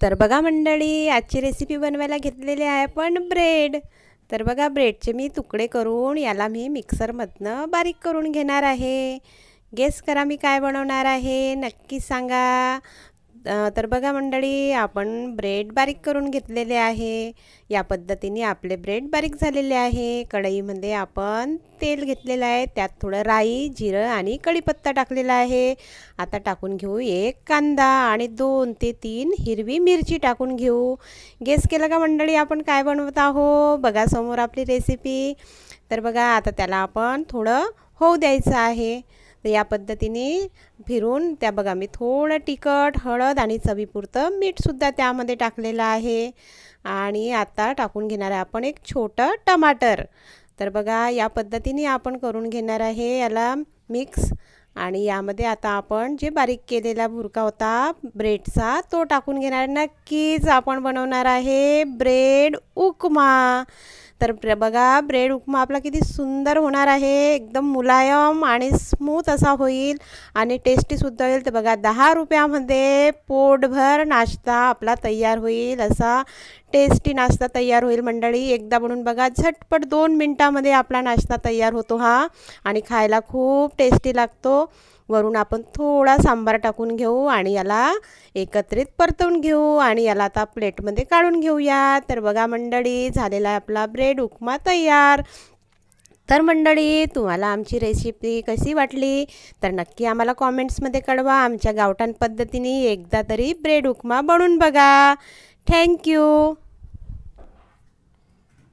तर बघा मंडळी आजची रेसिपी बनवायला घेतलेली आहे पण ब्रेड तर बघा ब्रेडचे मी तुकडे करून याला मी मिक्सरमधनं बारीक करून घेणार आहे. गेस करा मी काय बनवणार आहे. नक्की सांगा. तर बघा मंडळी आपण ब्रेड बारीक करून घेतलेले आहे. या पद्धतीने आपले ब्रेड बारीक झालेले आहे. कढईमध्ये आपण तेल घेतलेलं आहे. त्यात थोडं राई जिरं आणि कढीपत्ता टाकलेला आहे. आता टाकून घेऊ एक कांदा आणि दोन ते तीन हिरवी मिरची टाकून घेऊ. गेस केलं का मंडळी आपण काय बनवत आहो बघा समोर आपली रेसिपी तर बघा आता त्याला आपण थोडं होऊ द्यायचं आहे. तर या पद्धतीने फिरून त्या बघा मी थोडं तिखट हळद आणि चवीपुरतं मीठसुद्धा त्यामध्ये टाकलेलं आहे. आणि आता टाकून घेणार आहे आपण एक छोटं टमाटर. तर बघा या पद्धतीने आपण करून घेणार आहे याला मिक्स. आणि यामध्ये आता आपण जे बारीक केलेला भुरका होता ब्रेडचा तो टाकून घेणार नक्कीच आपण बनवणार आहे ब्रेड उपमा. तर बघा ब्रेड उपमा आपला किती सुंदर होणार आहे. एकदम मुलायम आणि स्मूथ असा होईल आणि टेस्टीसुद्धा होईल. तर बघा दहा रुपयामध्ये पोटभर नाश्ता आपला तयार होईल असा टेस्टी नाश्ता तयार होईल मंडळी. एकदा बनून बघा. झटपट दोन मिनटामध्ये आपला नाश्ता तयार होतो हा. आणि खायला खूप टेस्टी लागतो. वरून आपण थोडा सांबार टाकून घेऊ आणि याला एकत्रित परतवून घेऊ. आणि याला आता प्लेटमध्ये काढून घेऊया. तर बघा मंडळी झालेला आहे आपला ब्रेड उपमा तयार. तर मंडळी तुम्हाला आमची रेसिपी कशी वाटली? तर नक्की आम्हाला कॉमेंट्समध्ये कळवा. आमच्या गावठाण पद्धतीने एकदा तरी ब्रेड उपमा बनवून बघा. थँक्यू